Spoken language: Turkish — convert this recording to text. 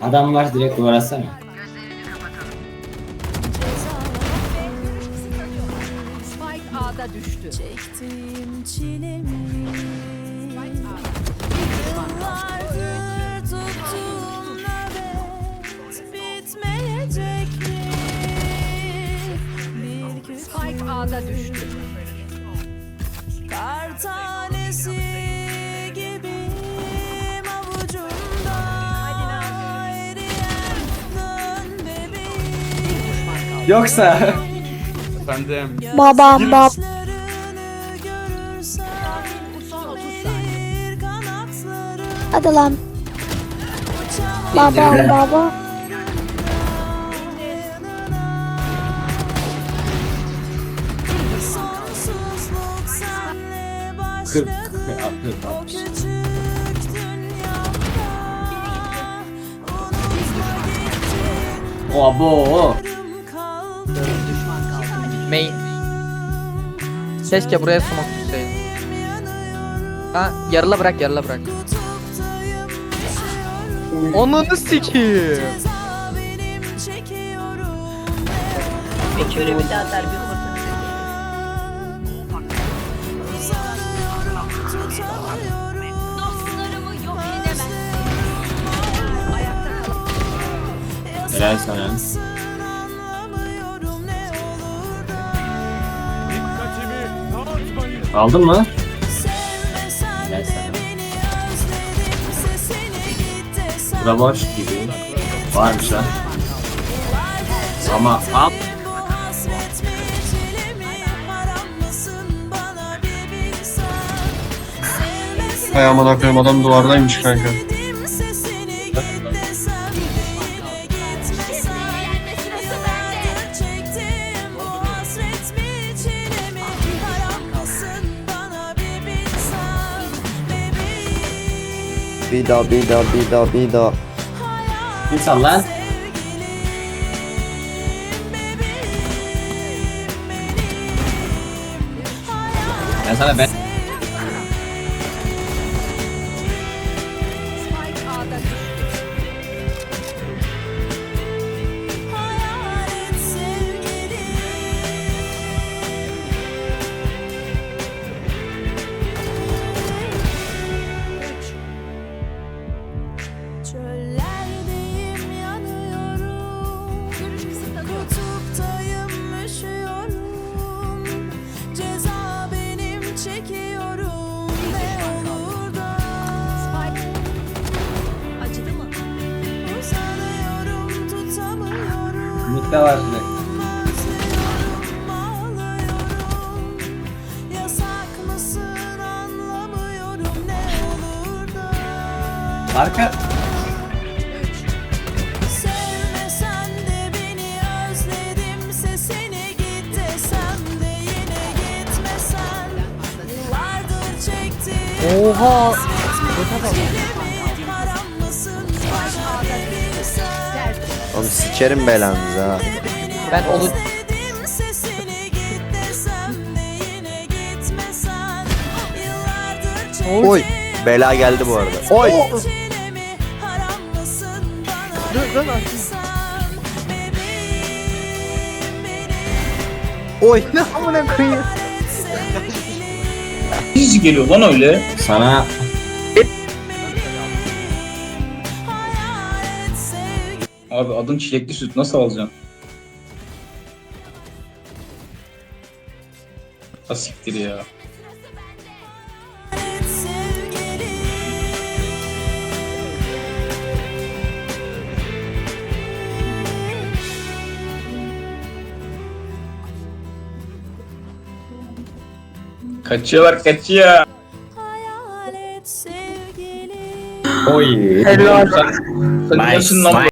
Adam var direkt duvar atsana. Spike A'da düştü. Çektiğim çilemi Yıllardır nöbet Bitmeyecek mi? Spike A'da düştü. Yoksa Efendim. Babam bab. Gözlerini görürsem Son 30 saniye. bir kanatları Hadi lan. Babam baba. Kırk başladı O Main. Keşke buraya smoke tutsaydın. yanıyorum Ha yarıla bırak yarıla bırak. Onunu sikiyim. Ceza benim çekiyorum Ve şöyle bir daha atar bir kalan Helal sana. Aldın mı? De sana. Bura boş gibi. Varmış lan. Ama al. Hay aman akıyım adam duvardaymış kanka. Bebeğim Bida bida bida bida. Bir sal lan. Ben sana ben. Çöllerdeyim yanıyorum. Kutuptayım üşüyorum. Ceza benim çekiyorum. Ne olur da. Acıdı mı? Uzanıyorum tutamıyorum. Var. Özlüyorum, bilsen Oğlum sikerim belanızı ha. Ben onu Oy. Bela geldi bu arada. Oy. bana Dur, dur, Oy. ne amına koyayım. Hiç geliyor lan öyle. Sana Abi adın çilekli süt nasıl alacaksın? Ha siktir ya. Kaçıyorlar kaçıyor. Oy. Helal. Sen, sen Nice, bu